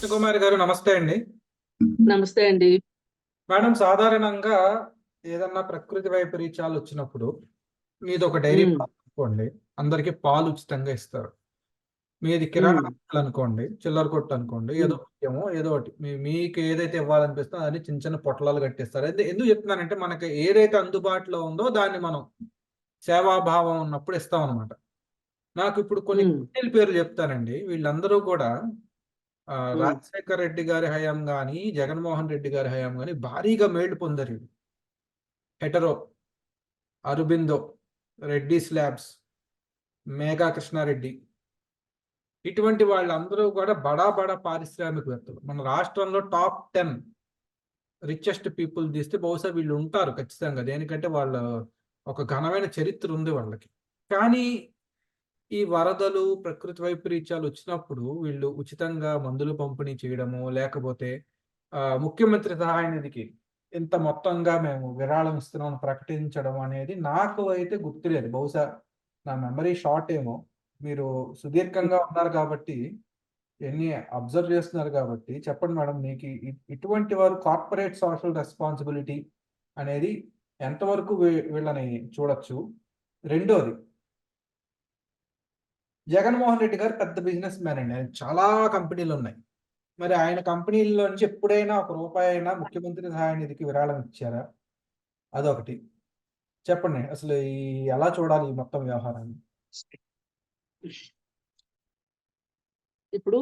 కృష్ణకుమారి గారు నమస్తే అండి. నమస్తే అండి. మేడం సాధారణంగా ఏదన్నా ప్రకృతి వైపరీత్యాలు వచ్చినప్పుడు మీది ఒక డైరీ అనుకోండి అందరికి పాలు ఉచితంగా ఇస్తారు. మీది కిరాణా అనుకోండి చిల్లర కొట్టు అనుకోండి ఏదో ఏమో ఏదో ఒకటి. మీకు ఏదైతే ఇవ్వాలనిపిస్తుందో అదని చిన్న చిన్న పొట్లాలు కట్టిస్తారు. ఎందుకు చెప్తున్నానంటే మనకి ఏదైతే అందుబాటులో ఉందో దాన్ని మనం సేవాభావం ఉన్నప్పుడు ఇస్తాం అనమాట నాకు ఇప్పుడు కొన్ని పేర్లు చెప్తానండి. వీళ్ళందరూ కూడా. రాజశేఖర రెడ్డి గారి హయాం కానీ జగన్మోహన్ రెడ్డి గారి హయాం కానీ భారీగా మేళ్ళు పొందారు. హెటరో అరుబిందో రెడ్డి స్లాబ్స్ మేఘా కృష్ణారెడ్డి. ఇటువంటి వాళ్ళందరూ కూడా బడా బడా పారిశ్రామికవేత్తలు మన రాష్ట్రంలో టాప్ టెన్ రిచెస్ట్ పీపుల్ తీస్తే బహుశా వీళ్ళు ఉంటారు ఖచ్చితంగా. దేనికంటే వాళ్ళ ఒక ఘనమైన చరిత్ర ఉంది వాళ్ళకి. కానీ ఈ వరదలు ప్రకృతి వైపరీత్యాలు వచ్చినప్పుడు వీళ్ళు ఉచితంగా మందులు పంపిణీ చేయడము లేకపోతే ముఖ్యమంత్రి సహాయ నిధికి ఇంత మొత్తంగా మేము విరాళం ఇస్తున్నాం ప్రకటించడం అనేది నాకు అయితే గుర్తులేదు. బహుశా నా మెమరీ షార్ట్ ఏమో. మీరు సుదీర్ఘంగా ఉన్నారు కాబట్టి ఎన్ని అబ్జర్వ్ చేస్తున్నారు కాబట్టి చెప్పండి మేడం మీకు ఇటువంటి వారు కార్పొరేట్ సోషల్ రెస్పాన్సిబిలిటీ అనేది ఎంతవరకు వీ- వీళ్ళని చూడొచ్చు? రెండోది జగన్మోహన్ రెడ్డి గారు పెద్ద బిజినెస్ మ్యాన్ అండి. ఆయన చాలా కంపెనీలు ఉన్నాయి. మరి ఆయన కంపెనీల్లో నుంచి ఎప్పుడైనా ఒక రూపాయి అయినా ముఖ్యమంత్రి సహాయ నిధికి విరాళం ఇచ్చారా? అదొకటి. చెప్పండి అసలు ఈ ఎలా చూడాలి ఈ మొత్తం వ్యవహారాన్ని? ఇప్పుడు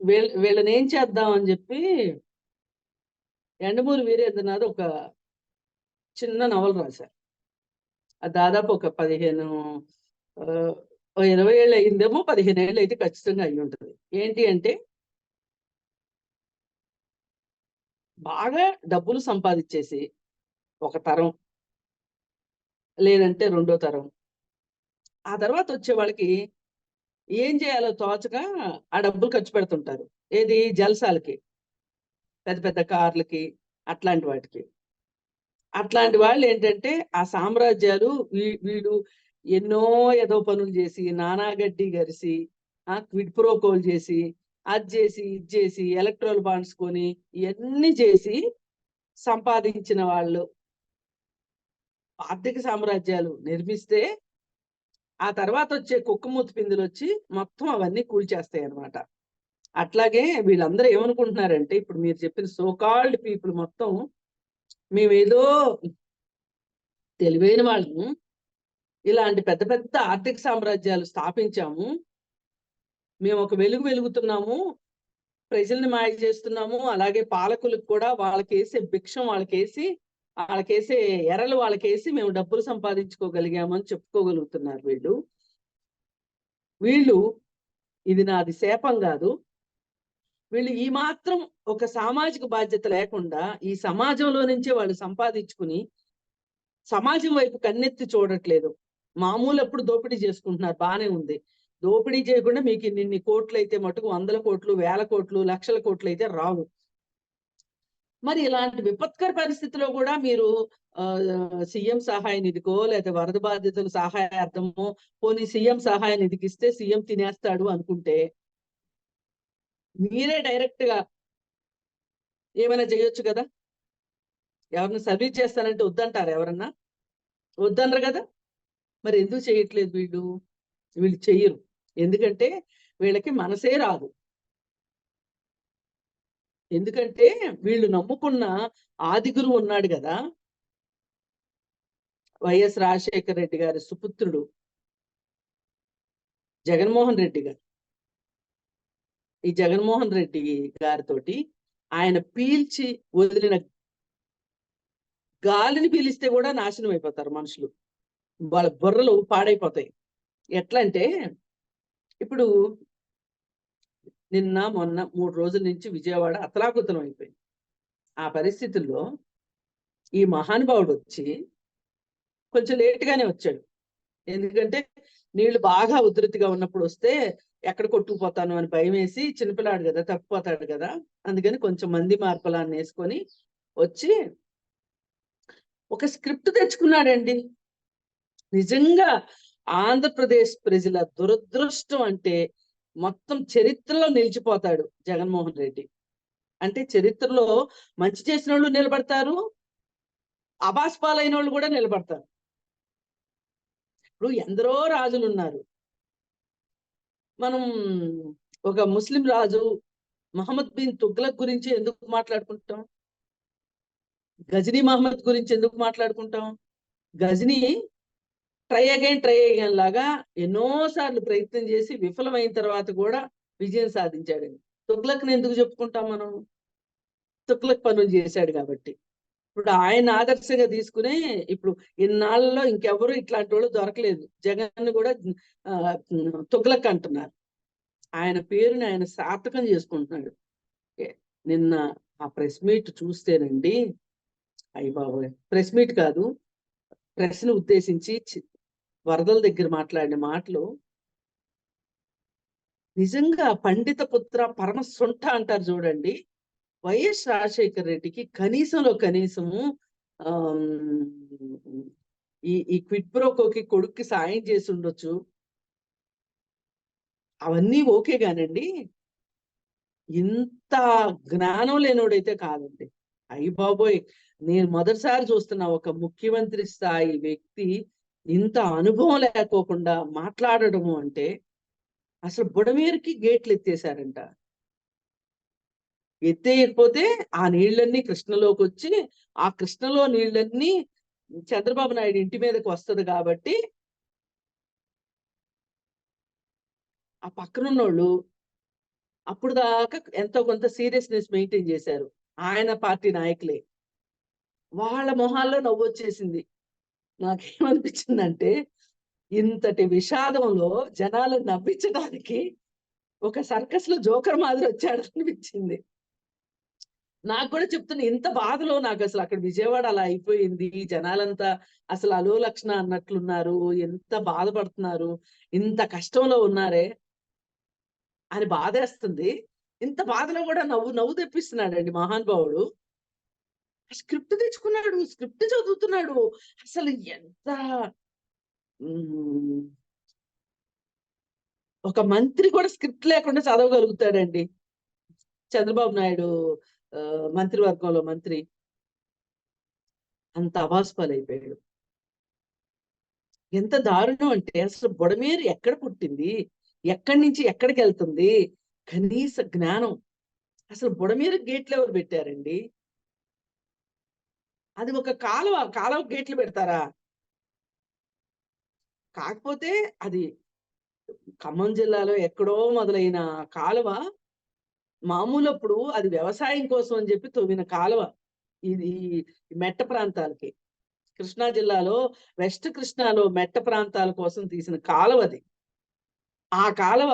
వీళ్ళ వీళ్ళని ఏం చేద్దాం అని చెప్పి ఎండమూరి వీరేంద్రనాథ్ ఒక చిన్న నవల రాశారు. దాదాపు ఒక పదిహేను ఇరవై ఏళ్ళు అయిందేమో పదిహేను ఏళ్ళు అయితే ఖచ్చితంగా అయి ఉంటుంది. ఏంటి అంటే బాగా డబ్బులు సంపాదించేసి ఒక తరం లేదంటే రెండో తరం ఆ తర్వాత వచ్చే వాళ్ళకి ఏం చేయాలో తోచక ఆ డబ్బులు ఖర్చు పెడుతుంటారు. ఏది? జలసాలకి పెద్ద పెద్ద కార్లకి అట్లాంటి వాటికి. అట్లాంటి వాళ్ళు ఏంటంటే ఆ సామ్రాజ్యాలు వీ- వీడు ఎన్నో ఏదో పనులు చేసి నానాగడ్డి గరిసి ఆ క్విడ్ ప్రోకోల్ చేసి అది చేసి ఇది చేసి ఎలక్ట్రల్ బాండ్స్ కొని ఇవన్నీ చేసి సంపాదించిన వాళ్ళు. ఆర్థిక సామ్రాజ్యాలు నిర్మిస్తే ఆ తర్వాత వచ్చే కుక్కమూతి పిందులు వచ్చి మొత్తం అవన్నీ కూల్చేస్తాయి అన్నమాట అట్లాగే వీళ్ళందరూ ఏమనుకుంటున్నారంటే ఇప్పుడు మీరు చెప్పిన సోకాల్డ్ పీపుల్ మొత్తం మేమేదో తెలివైన వాళ్ళము ఇలాంటి పెద్ద పెద్ద ఆర్థిక సామ్రాజ్యాలు స్థాపించాము. మేము ఒక వెలుగు వెలుగుతున్నాము. ప్రజల్ని మాయ చేస్తున్నాము. అలాగే పాలకులకు కూడా వాళ్ళకేసే భిక్షం వాళ్ళకేసి వాళ్ళకేసే ఎరలు వాళ్ళకేసి మేము డబ్బులు సంపాదించుకోగలిగామని చెప్పుకోగలుగుతున్నారు వీళ్ళు. వీళ్ళు ఇది నాది శాపం కాదు. వీళ్ళు ఈ మాత్రం ఒక సామాజిక బాధ్యత లేకుండా ఈ సమాజంలో నుంచే వాళ్ళు సంపాదించుకుని సమాజం వైపు కన్నెత్తి చూడట్లేదు. మామూలు అప్పుడు దోపిడీ చేసుకుంటున్నారు బానే ఉంది. దోపిడీ చేయకుండా మీకు ఇన్ని కోట్లు అయితే మటుకు వందల కోట్లు వేల కోట్లు లక్షల కోట్లు అయితే రావు. మరి ఇలాంటి విపత్కర పరిస్థితిలో కూడా మీరు ఆ, సీఎం సహాయ నిధికో లేదా వరద బాధితుల సహాయార్థమో పోనీ సీఎం సహాయ నిధికి ఇస్తే సీఎం తినేస్తాడు అనుకుంటే మీరే డైరెక్ట్గా ఏమైనా చేయొచ్చు కదా? ఎవరిని సర్వీస్ చేస్తానంటే వద్దంటారు ఎవరన్నా? వద్దనరు కదా? మరి ఎందుకు చేయట్లేదు వీళ్ళు? వీళ్ళు చెయ్యరు. ఎందుకంటే వీళ్ళకి మనసే రాదు. ఎందుకంటే వీళ్ళు నమ్ముకున్న ఆది గురువు ఉన్నాడు కదా? వైఎస్ రాజశేఖర రెడ్డి గారి సుపుత్రుడు జగన్మోహన్ రెడ్డి గారు. ఈ జగన్మోహన్ రెడ్డి గారితోటి ఆయన పీల్చి వదిలిన గాలిని పీలిస్తే కూడా నాశనం అయిపోతారు మనుషులు. వాళ్ళ బుర్రలు పాడైపోతాయి. ఎట్లా అంటే ఇప్పుడు నిన్న మొన్న మూడు రోజుల నుంచి విజయవాడ అతలాకుతలం అయిపోయింది. ఆ పరిస్థితుల్లో ఈ మహానుభావుడు వచ్చి కొంచెం లేటుగానే గానే వచ్చాడు. ఎందుకంటే నీళ్ళు బాగా ఉధృతిగా ఉన్నప్పుడు వస్తే ఎక్కడ కొట్టుకుపోతాను అని భయం వేసి చిన్నపిల్లాడు కదా తప్పిపోతాడు కదా అందుకని కొంచెం మంది మార్పులాన్ని వేసుకొని వచ్చి ఒక స్క్రిప్ట్ తెచ్చుకున్నాడండి. నిజంగా ఆంధ్రప్రదేశ్ ప్రజల దురదృష్టం అంటే మొత్తం చరిత్రలో నిలిచిపోతాడు జగన్మోహన్ రెడ్డి. అంటే చరిత్రలో మంచి చేసిన వాళ్ళు నిలబడతారు అబాస్పాలైన వాళ్ళు కూడా నిలబడతారు. ఇప్పుడు ఎందరో రాజులు ఉన్నారు మనం ఒక ముస్లిం రాజు మహమ్మద్ బిన్ తుగ్లక్ గురించి ఎందుకు మాట్లాడుకుంటాం? గజనీ మహమ్మద్ గురించి ఎందుకు మాట్లాడుకుంటాం? Ghazni try again try again లాగా ఎన్నోసార్లు ప్రయత్నం చేసి విఫలమైన తర్వాత కూడా విజయం సాధించాడు తుగ్లక్ని ఎందుకు చెప్పుకుంటాం మనం? తుగ్లక్ పనులు చేశాడు కాబట్టి. ఇప్పుడు ఆయన ఆదర్శంగా తీసుకునే ఇప్పుడు ఇన్నాళ్ళలో ఇంకెవరు ఇట్లాంటి వాళ్ళు దొరకలేదు. జగన్ కూడా తుగ్లక్ అంటున్నారు. ఆయన పేరుని ఆయన సార్థకం చేసుకుంటున్నాడు. నిన్న ఆ ప్రెస్ మీట్ చూస్తేనండి అయ్య బాబోయ్ ప్రెస్ మీట్ కాదు ప్రెస్ను ఉద్దేశించి చి- వరదల దగ్గర మాట్లాడిన మాటలు నిజంగా పండిత పుత్ర పరమ సొంట అంటారు చూడండి. వైఎస్ రాజశేఖర రెడ్డికి కనీసంలో కనీసము ఈ ఈ క్విట్ ప్రోకోకి కొడుక్కి సాయం చేసి ఉండొచ్చు. అవన్నీ ఓకే గానండి ఇంత జ్ఞానం లేనోడైతే కాదండి. అయ్యి బాబోయ్! నేను మొదటిసారి చూస్తున్న ఒక ముఖ్యమంత్రి స్థాయి వ్యక్తి ఇంత అనుభవం లేకోకుండా మాట్లాడడము అంటే అసలు బుడమేరుకి గేట్లు ఎత్తేసారంట ఎత్తేయకపోతే ఆ నీళ్ళన్నీ కృష్ణలోకి వచ్చి ఆ కృష్ణలో నీళ్ళన్నీ చంద్రబాబు నాయుడు ఇంటి మీదకి వస్తుంది కాబట్టి ఆ పక్కనున్నోళ్ళు అప్పుడు దాకా ఎంతో కొంత సీరియస్నెస్ మెయింటైన్ చేశారు. ఆయన పార్టీ నాయకులే. వాళ్ళ మొహాల్లో నవ్వు వచ్చేసింది. నాకేమనిపించిందంటే ఇంతటి విషాదంలో జనాలు నవ్వించడానికి ఒక సర్కస్లో జోకర్ మాదిరి వచ్చాడు అనిపించింది నాకు కూడా చెప్తున్న ఇంత బాధలో నాకు అసలు అక్కడ విజయవాడ అలా అయిపోయింది. జనాలంతా అసలు అలో లక్షణ అన్నట్లున్నారు. ఎంత బాధపడుతున్నారు. ఇంత కష్టంలో ఉన్నారే అని బాధేస్తుంది. ఇంత బాధలో కూడా నవ్వు నవ్వు తెప్పిస్తున్నాడండి మహానుభావుడు స్క్రిప్ట్ తెచ్చుకున్నాడు స్క్రిప్ట్ చదువుతున్నాడు. అసలు ఎంత ఒక మంత్రి కూడా స్క్రిప్ట్ లేకుండా చదవగలుగుతాడండి. చంద్రబాబు నాయుడు మంత్రివర్గంలో మంత్రి అంత అవాస్పాలైపోయాడు ఎంత దారుణం అంటే అసలు బుడమేరు ఎక్కడ పుట్టింది? ఎక్కడి నుంచి ఎక్కడికి వెళ్తుంది? కనీస జ్ఞానం. అసలు బుడమేరు గేట్లు ఎవరు పెట్టారండి? అది ఒక కాలువ కాలువ గేట్లు పెడతారా? కాకపోతే అది ఖమ్మం జిల్లాలో ఎక్కడో మొదలైన కాలువ మామూలప్పుడు అది వ్యవసాయం కోసం అని చెప్పి తవ్విన కాలువ ఇది మెట్ట ప్రాంతాలకి. కృష్ణా జిల్లాలో వెస్ట్ కృష్ణాలో మెట్ట ప్రాంతాల కోసం తీసిన కాలువ అది ఆ కాలువ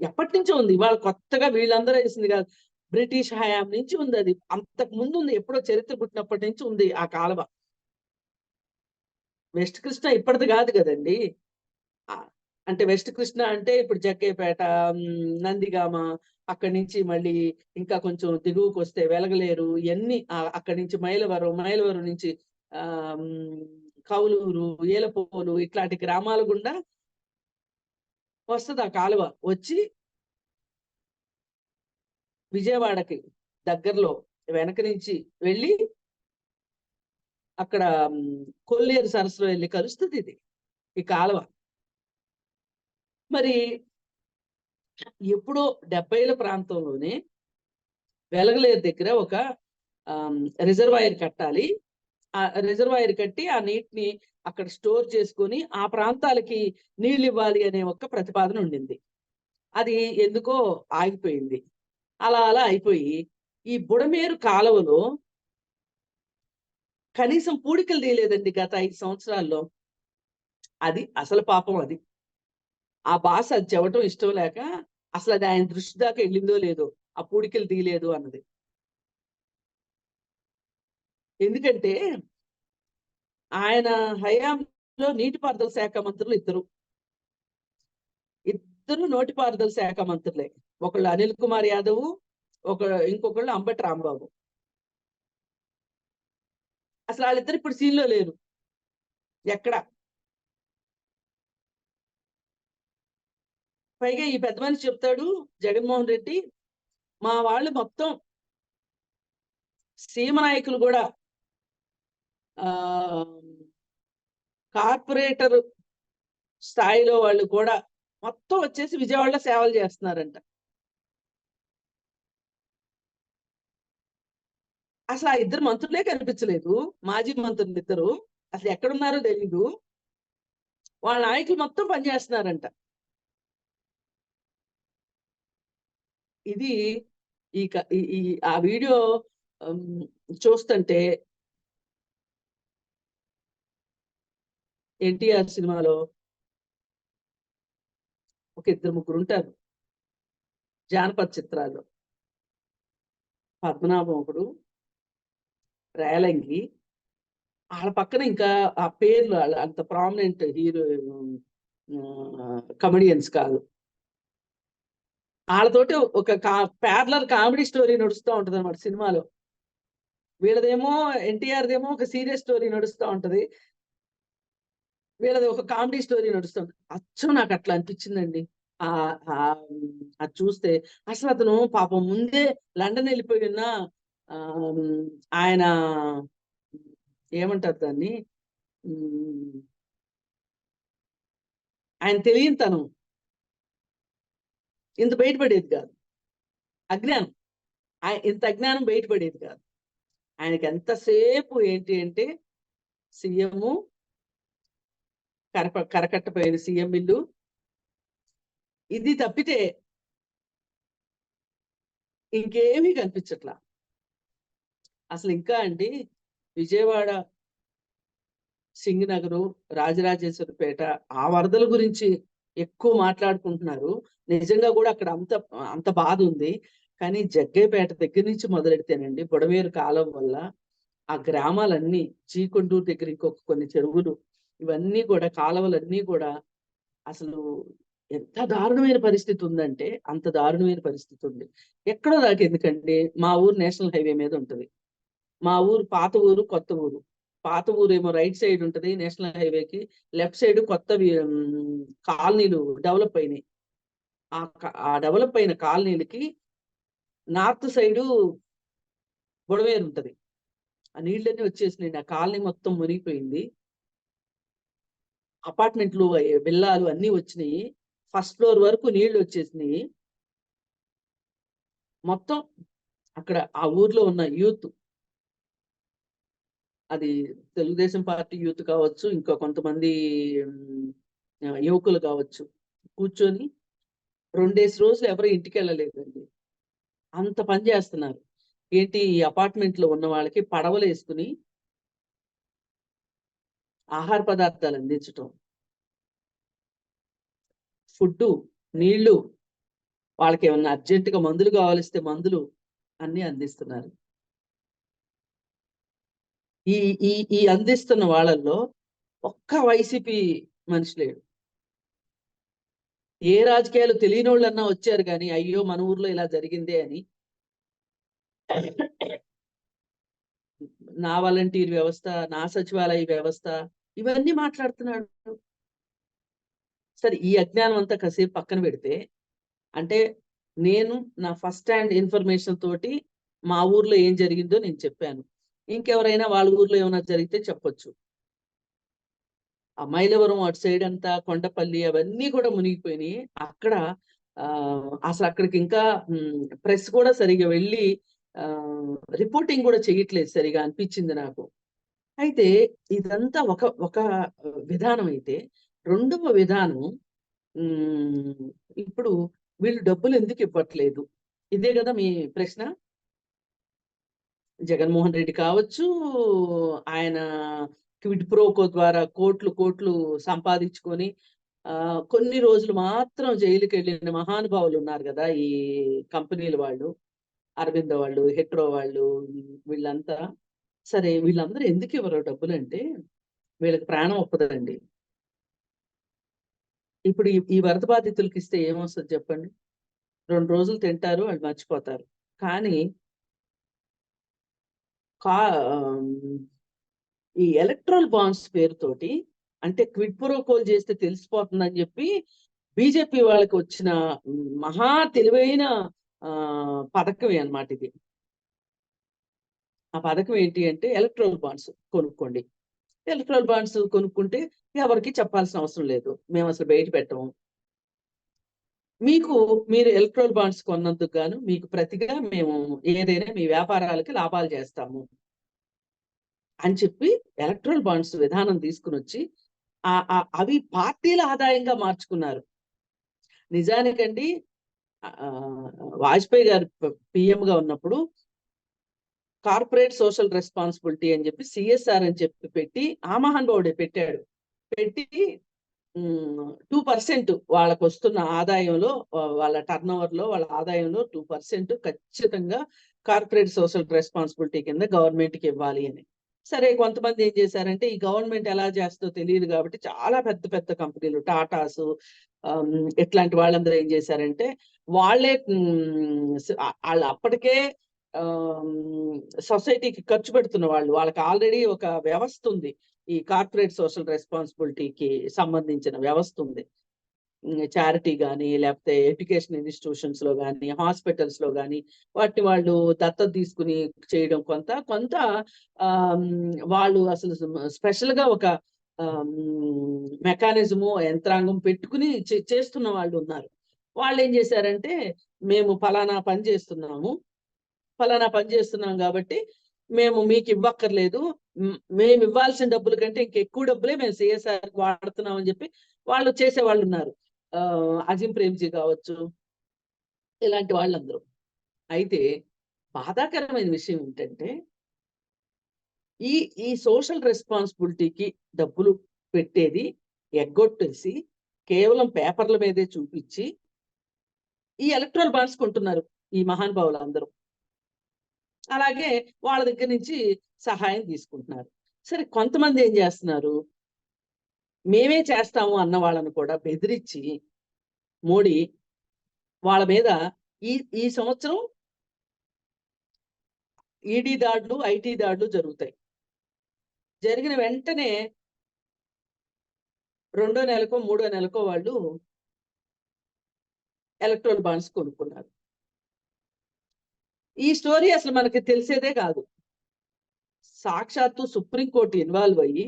ఎప్పటి నుంచో ఉంది. ఇవాళ కొత్తగా వీళ్ళందరూ వేసింది కాదు. బ్రిటిష్ హయాం నుంచి ఉంది అది. అంతకు ముందు ఉంది. ఎప్పుడో చరిత్ర పుట్టినప్పటి నుంచి ఉంది ఆ కాలువ. వెస్ట్ కృష్ణ ఇప్పటిది కాదు కదండి. అంటే వెస్ట్ కృష్ణ అంటే ఇప్పుడు జక్కేపేట నందిగామ అక్కడి నుంచి మళ్ళీ ఇంకా కొంచెం దిగువకు వస్తే వెలగలేరు ఇవన్నీ అక్కడి నుంచి మైలవరం మైలవరం నుంచి ఆ కౌలూరు ఏలపోలు ఇట్లాంటి గ్రామాల గుండా వస్తుంది ఆ కాలువ. వచ్చి విజయవాడకి దగ్గరలో వెనక నుంచి వెళ్ళి అక్కడ కొల్లేరు సరస్సులో వెళ్ళి కలుస్తుంది ఇది ఈ కాలువ. మరి ఎప్పుడో డెబ్బైల ప్రాంతంలోనే వెలగలేరు దగ్గర ఒక రిజర్వాయర్ కట్టాలి. ఆ రిజర్వాయర్ కట్టి ఆ నీటిని అక్కడ స్టోర్ చేసుకొని ఆ ప్రాంతాలకి నీళ్ళు ఇవ్వాలి అనే ఒక ప్రతిపాదన ఉండింది. అది ఎందుకో ఆగిపోయింది. అలా అలా అయిపోయి ఈ బుడమేరు కాలువలో కనీసం పూడికలు తీయలేదండి గత ఐదు సంవత్సరాల్లో. అది అసలు పాపం అది. ఆ భాష అది చెవటం ఇష్టం లేక అసలు అది ఆయన దృష్టి దాకా వెళ్ళిందో లేదో ఆ పూడికలు తీయలేదు అన్నది. ఎందుకంటే ఆయన హయాంలో నీటిపారుదల శాఖ మంత్రులు ఇద్దరు. ఇద్దరు నోటిపారుదల శాఖ మంత్రులే. ఒకళ్ళు అనిల్ కుమార్ యాదవ్ ఒక ఇంకొకళ్ళు అంబటి రాంబాబు. అసలు వాళ్ళిద్దరు ఇప్పుడు సీన్లో లేరు. ఎక్కడ? పైగా ఈ పెద్ద మనిషి చెప్తాడు జగన్మోహన్ రెడ్డి మా వాళ్ళు మొత్తం సీమ నాయకులు కూడా ఆ కార్పొరేటర్ స్థాయిలో వాళ్ళు కూడా మొత్తం వచ్చేసి విజయవాడలో సేవలు చేస్తున్నారంట. అసలు ఆ ఇద్దరు మంత్రులే కనిపించలేదు మాజీ మంత్రులు ఇద్దరు. అసలు ఎక్కడున్నారో తెలీదు. వాళ్ళ నాయకులు మొత్తం పనిచేస్తున్నారంట. ఇది ఈ క- ఈ- ఆ వీడియో చూస్తుంటే ఎన్టీఆర్ సినిమాలో ఒక ఇద్దరు ముగ్గురు ఉంటారు. జానపద చిత్రాల్లో పద్మనాభం ఒకడు రేలంగి. వాళ్ళ పక్కన ఇంకా ఆ పేర్లు అంత ప్రామినెంట్ హీరో కమెడియన్స్ కాదు. వాళ్ళతోటి ఒక కా ప్యారలర్ కామెడీ స్టోరీ నడుస్తూ ఉంటది అనమాట సినిమాలో. వీళ్ళదేమో ఎన్టీఆర్దేమో ఒక సీరియస్ స్టోరీ నడుస్తూ ఉంటది. వీళ్ళది ఒక కామెడీ స్టోరీ నడుస్తుంది అచ్చం నాకు అట్లా అనిపించిందండి. ఆ అది చూస్తే అసలు అతను పాపం ముందే లండన్ వెళ్ళిపోయి ఉన్న ఆ, ఆయన ఏమంటారు దాన్ని? ఆయన తెలియని తను. ఇంత బయటపడేది కాదు. అజ్ఞానం. ఆయన ఇంత అజ్ఞానం బయటపడేది కాదు. ఆయనకి ఎంతసేపు ఏంటి అంటే సీఎము కరప కరకట్టపోయేది సీఎం ఇల్లు. ఇది తప్పితే ఇంకేమీ కనిపించట్లా. అసలు ఇంకా అండి విజయవాడ సింగనగరు రాజరాజేశ్వరిపేట ఆ వరదల గురించి ఎక్కువ మాట్లాడుకుంటున్నారు. నిజంగా కూడా అక్కడ అంత అంత బాధ ఉంది. కానీ జగ్గైపేట దగ్గర నుంచి మొదలెడితేనండి బుడవేరు కాలం వల్ల ఆ గ్రామాలన్నీ చీకొండూరు దగ్గర ఇంకొక కొన్ని చెరువులు ఇవన్నీ కూడా కాలువలన్నీ కూడా అసలు ఎంత దారుణమైన పరిస్థితి ఉందంటే అంత దారుణమైన పరిస్థితి ఉంది. ఎక్కడో దాకా ఎందుకండి? మా ఊరు నేషనల్ హైవే మీద ఉంటది. మా ఊరు పాత ఊరు కొత్త ఊరు. పాత ఊరు ఏమో రైట్ సైడ్ ఉంటది నేషనల్ హైవేకి లెఫ్ట్ సైడ్ కొత్తవి కాలనీలు డెవలప్ అయినాయి. ఆ డెవలప్ అయిన కాలనీలకి నార్త్ సైడు బుడవేరు ఉంటది ఆ నీళ్ళన్నీ వచ్చేసినాయి. ఆ కాలనీ మొత్తం మునిగిపోయింది. అపార్ట్మెంట్లు విల్లాలు అన్నీ వచ్చినాయి. ఫస్ట్ ఫ్లోర్ వరకు నీళ్ళు వచ్చేసినాయి. మొత్తం అక్కడ ఆ ఊర్లో ఉన్న యూత్ అది తెలుగుదేశం పార్టీ యూత్ కావచ్చు ఇంకా కొంతమంది యువకులు కావచ్చు కూర్చొని రెండేసి రోజులు ఎవరు ఇంటికి వెళ్ళలేదండి అంత పని చేస్తున్నారు. ఏంటి ఈ అపార్ట్మెంట్లో ఉన్న వాళ్ళకి పడవలు వేసుకుని ఆహార పదార్థాలు అందించటం. ఫుడ్ నీళ్ళు వాళ్ళకి ఏమన్నా అర్జెంటుగా మందులు కావాలిస్తే మందులు అన్ని అందిస్తున్నారు. ఈ ఈ ఈ అందిస్తున్న వాళ్ళల్లో ఒక్క వైసీపీ మనిషి లేడు. ఏ రాజకీయాలు తెలియని వాళ్ళన్నా వచ్చారు కానీ అయ్యో మన ఊర్లో ఇలా జరిగిందే అని నా వాలంటీర్ వ్యవస్థ నా సచివాలయ వ్యవస్థ ఇవన్నీ మాట్లాడుతున్నాడు. సరే ఈ అజ్ఞానం అంతా కాసేపు పక్కన పెడితే అంటే నేను నా ఫస్ట్ హ్యాండ్ ఇన్ఫర్మేషన్ తోటి మా ఊర్లో ఏం జరిగిందో నేను చెప్పాను. ఇంకెవరైనా వాళ్ళ ఊర్లో ఏమైనా జరిగితే చెప్పొచ్చు. మైలవరం అటు సైడ్ అంతా కొండపల్లి అవన్నీ కూడా మునిగిపోయినాయి. అక్కడ ఆ అసలు అక్కడికి ఇంకా ప్రెస్ కూడా సరిగా వెళ్ళి ఆ రిపోర్టింగ్ కూడా చేయట్లేదు సరిగా అనిపించింది నాకు. అయితే ఇదంతా ఒక ఒక విధానం అయితే రెండవ విధానం ఇప్పుడు వీళ్ళు డబ్బులు ఎందుకు ఇవ్వట్లేదు? ఇదే కదా మీ ప్రశ్న? జగన్మోహన్ రెడ్డి కావచ్చు ఆయన క్విడ్ ప్రోకో ద్వారా కోట్లు కోట్లు సంపాదించుకొని ఆ కొన్ని రోజులు మాత్రం జైలుకి వెళ్ళిన మహానుభావులు ఉన్నారు కదా ఈ కంపెనీల వాళ్ళు అరవింద వాళ్ళు హెట్రో వాళ్ళు వీళ్ళంతా. సరే వీళ్ళందరూ ఎందుకు ఇవ్వరు డబ్బులు అంటే వీళ్ళకి ప్రాణం ఒప్పదండి. ఇప్పుడు ఈ వరద బాధితులకి ఇస్తే ఏమొస్తుంది చెప్పండి? రెండు రోజులు తింటారు వాళ్ళు మర్చిపోతారు. కానీ కా ఈ ఎలక్ట్రల్ బాండ్స్ పేరుతోటి అంటే క్విడ్ ప్రోకోల్ చేస్తే తెలిసిపోతుందని చెప్పి బీజేపీ వాళ్ళకి వచ్చిన మహా తెలివైన ఆ పథకమే అన్నమాట ఇది. ఆ పథకం ఏంటి అంటే ఎలక్ట్రల్ బాండ్స్ కొనుక్కోండి. ఎలక్ట్రల్ బాండ్స్ కొనుక్కుంటే ఎవరికి చెప్పాల్సిన అవసరం లేదు. మేము అసలు బయట పెట్టము. మీకు మీరు ఎలక్ట్రల్ బాండ్స్ కొన్నందుకు గాను మీకు ప్రతిగా మేము ఏదైనా మీ వ్యాపారాలకి లాభాలు చేస్తాము. అని చెప్పి ఎలక్ట్రల్ బాండ్స్ విధానం తీసుకుని వచ్చి ఆ అవి పార్టీల ఆదాయంగా మార్చుకున్నారు. నిజానికండి వాజ్పేయి గారు పిఎం గా ఉన్నప్పుడు కార్పొరేట్ సోషల్ రెస్పాన్సిబిలిటీ అని చెప్పి సిఎస్ఆర్ అని చెప్పి పెట్టి ఆ మహానుభావుడే పెట్టాడు. పెట్టి టూ పర్సెంట్ వాళ్ళకు వస్తున్న ఆదాయంలో వాళ్ళ టర్న్ ఓవర్లో వాళ్ళ ఆదాయంలో టూ పర్సెంట్ ఖచ్చితంగా కార్పొరేట్ సోషల్ రెస్పాన్సిబిలిటీ కింద గవర్నమెంట్కి ఇవ్వాలి అని. సరే కొంతమంది ఏం చేశారంటే ఈ గవర్నమెంట్ ఎలా చేస్తుందో తెలియదు కాబట్టి చాలా పెద్ద పెద్ద కంపెనీలు టాటాస్ ఇట్లాంటి వాళ్ళందరూ ఏం చేశారంటే వాళ్ళే ఆ- వాళ్ళు అప్పటికే సొసైటీకి ఖర్చు పెడుతున్న వాళ్ళు. వాళ్ళకి ఆల్రెడీ ఒక వ్యవస్థ ఉంది. ఈ కార్పొరేట్ సోషల్ రెస్పాన్సిబిలిటీకి సంబంధించిన వ్యవస్థ ఉంది. చారిటీ కానీ లేకపోతే ఎడ్యుకేషన్ ఇన్స్టిట్యూషన్స్లో కానీ హాస్పిటల్స్లో కానీ వాటిని వాళ్ళు దత్తత తీసుకుని చేయడం కొంత కొంత వాళ్ళు అసలు స్పెషల్గా ఒక మెకానిజము యంత్రాంగం పెట్టుకుని చే- చేస్తున్న వాళ్ళు ఉన్నారు. వాళ్ళు ఏం చేశారంటే మేము ఫలానా పని చేస్తున్నాము. ఫలానా పని చేస్తున్నాం కాబట్టి మేము మీకు ఇవ్వక్కర్లేదు. మేము ఇవ్వాల్సిన డబ్బుల కంటే ఇంకెక్కువ డబ్బులే మేము సిఎస్ఆర్ వాడుతున్నాం అని చెప్పి వాళ్ళు చేసే వాళ్ళు ఉన్నారు. అజిం ప్రేమ్జీ కావచ్చు ఇలాంటి వాళ్ళందరూ. అయితే బాధాకరమైన విషయం ఏంటంటే ఈ ఈ సోషల్ రెస్పాన్సిబిలిటీకి డబ్బులు పెట్టేది ఎగ్గొట్టేసి కేవలం పేపర్ల మీదే చూపించి ఈ ఎలక్ట్రల్ బాండ్స్ కొంటున్నారు ఈ మహానుభావులు అందరూ అలాగే వాళ్ళ దగ్గర నుంచి సహాయం తీసుకుంటున్నారు. సరే కొంతమంది ఏం చేస్తున్నారు? మేమే చేస్తాము అన్న వాళ్ళని కూడా బెదిరించి మోడీ వాళ్ళ మీద ఈ ఈ సంవత్సరం ఈడీ దాడులు ఐటీ దాడులు జరుగుతాయి. జరిగిన వెంటనే రెండో నెలకో మూడో నెలకో వాళ్ళు ఎలక్ట్రాన్ బాండ్స్ కొనుక్కున్నారు. ఈ స్టోరీ అసలు మనకి తెలిసేదే కాదు. సాక్షాత్తు సుప్రీంకోర్టు ఇన్వాల్వ్ అయ్యి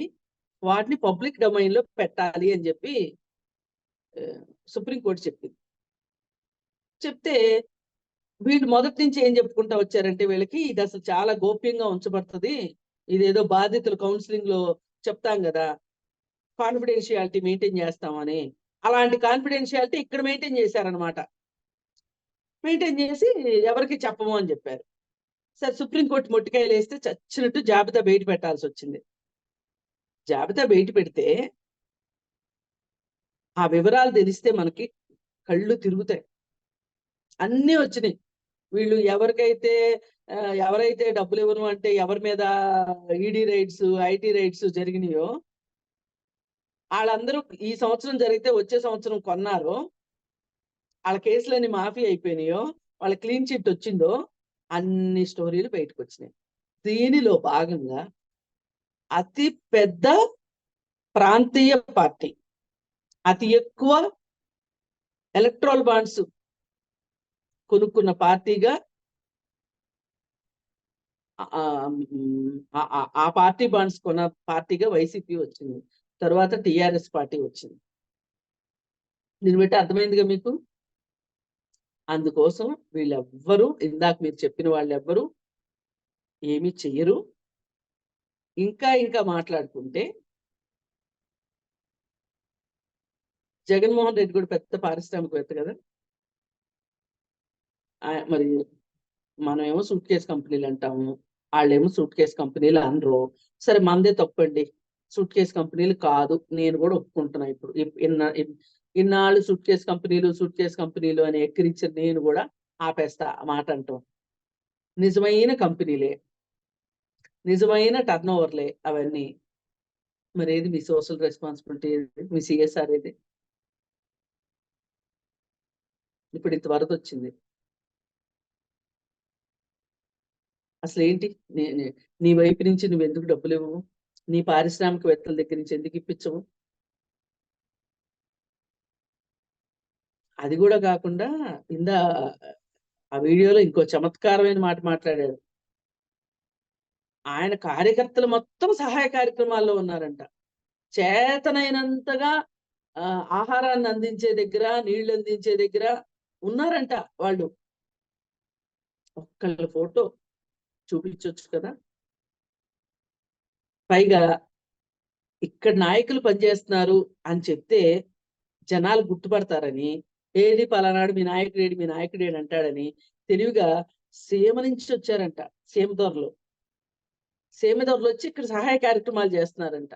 వాటిని పబ్లిక్ డొమైన్లో పెట్టాలి అని చెప్పి సుప్రీంకోర్టు చెప్పింది. చెప్తే వీళ్ళు మొదటి నుంచి ఏం చెప్పుకుంటా వచ్చారంటే వీళ్ళకి ఇది అసలు చాలా గోప్యంగా ఉంచబడుతుంది. ఇదేదో బాధితులు కౌన్సిలింగ్లో చెప్తాం కదా కాన్ఫిడెన్షియాలిటీ మెయింటైన్ చేస్తామని. అలాంటి కాన్ఫిడెన్షియాలిటీ ఇక్కడ మెయింటైన్ చేశారనమాట మెయింటైన్ చేసి ఎవరికి చెప్పము అని చెప్పారు. సరే సుప్రీంకోర్టు మొట్టికాయలు వేస్తే చచ్చినట్టు జాబితా బయట పెట్టాల్సి వచ్చింది. జాబితా బయట పెడితే ఆ వివరాలు తెలిస్తే మనకి కళ్ళు తిరుగుతాయి. అన్నీ వచ్చినాయి. వీళ్ళు ఎవరికైతే ఎవరైతే డబ్బులు ఇవ్వను అంటే ఎవరి మీద ఈడీ రైట్స్ ఐటీ రైట్స్ జరిగినాయో వాళ్ళందరూ ఈ సంవత్సరం జరిగితే వచ్చే సంవత్సరం కొన్నారు వాళ్ళ కేసులన్నీ మాఫీ అయిపోయినాయో వాళ్ళ క్లీన్ చిట్ వచ్చిందో అన్ని స్టోరీలు బయటకు వచ్చినాయి. దీనిలో భాగంగా అతి పెద్ద ప్రాంతీయ పార్టీ. అతి ఎక్కువ ఎలక్ట్రాల్ బాండ్స్ కొనుక్కున్న పార్టీగా ఆ, పార్టీ బాండ్స్ కొన్న పార్టీగా వైసీపీ వచ్చింది. తర్వాత టిఆర్ఎస్ పార్టీ వచ్చింది. దీన్ని బట్టి అర్థమైందిగా మీకు? అందుకోసం వీళ్ళెవ్వరూ ఇందాక మీరు చెప్పిన వాళ్ళు ఎవ్వరు ఏమీ చెయ్యరు. ఇంకా ఇంకా మాట్లాడుకుంటే జగన్మోహన్ రెడ్డి కూడా పెద్ద పారిశ్రామికవేత్త కదా. మరి మనమేమో సూట్ కేస్ కంపెనీలు అంటాము వాళ్ళేమో సూట్ కేస్ కంపెనీలు అనరు. సరే మనదే తప్పండి. సూట్ కేస్ కంపెనీలు కాదు. నేను కూడా ఒప్పుకుంటున్నా ఇప్పుడు. ఇన్న ఇన్నాళ్ళు suitcase companies suitcase companies అని ఎక్కిరించిన నేను కూడా ఆపేస్తా మాట అంటాం. నిజమైన కంపెనీలే. నిజమైన టర్న్ ఓవర్లే అవన్నీ. మరి ఏది మీ సోషల్ రెస్పాన్సిబిలిటీ ఏది? మీ సిఎస్ఆర్ ఏది? ఇప్పుడు ఇంత వరద వచ్చింది. అసలు ఏంటి నీ నీ- నీ వైపు నుంచి నువ్వు ఎందుకు డబ్బులు ఇవ్వవు? నీ పారిశ్రామికవేత్తల దగ్గర నుంచి ఎందుకు ఇప్పించవు? అది కూడా కాకుండా ఇందా ఆ వీడియోలో ఇంకో చమత్కారమైన మాట మాట్లాడాడు ఆయన కార్యకర్తలు మొత్తం సహాయ కార్యక్రమాల్లో ఉన్నారంట. చేతనైనంతగా ఆ, ఆహారాన్ని అందించే దగ్గర నీళ్ళు అందించే దగ్గర ఉన్నారంట వాళ్ళు. ఒక్కళ్ళ ఫోటో చూపించవచ్చు కదా. పైగా ఇక్కడ నాయకులు పనిచేస్తున్నారు అని చెప్తే జనాలు గుర్తుపడతారని ఏది పలానాడు మీ నాయకుడు మీ నాయకుడేడు అంటాడని తెలివిగా సీమ నుంచి వచ్చారంట సీమదొరలు సీమదొరలు వచ్చి ఇక్కడ సహాయ కార్యక్రమాలు చేస్తున్నారంట.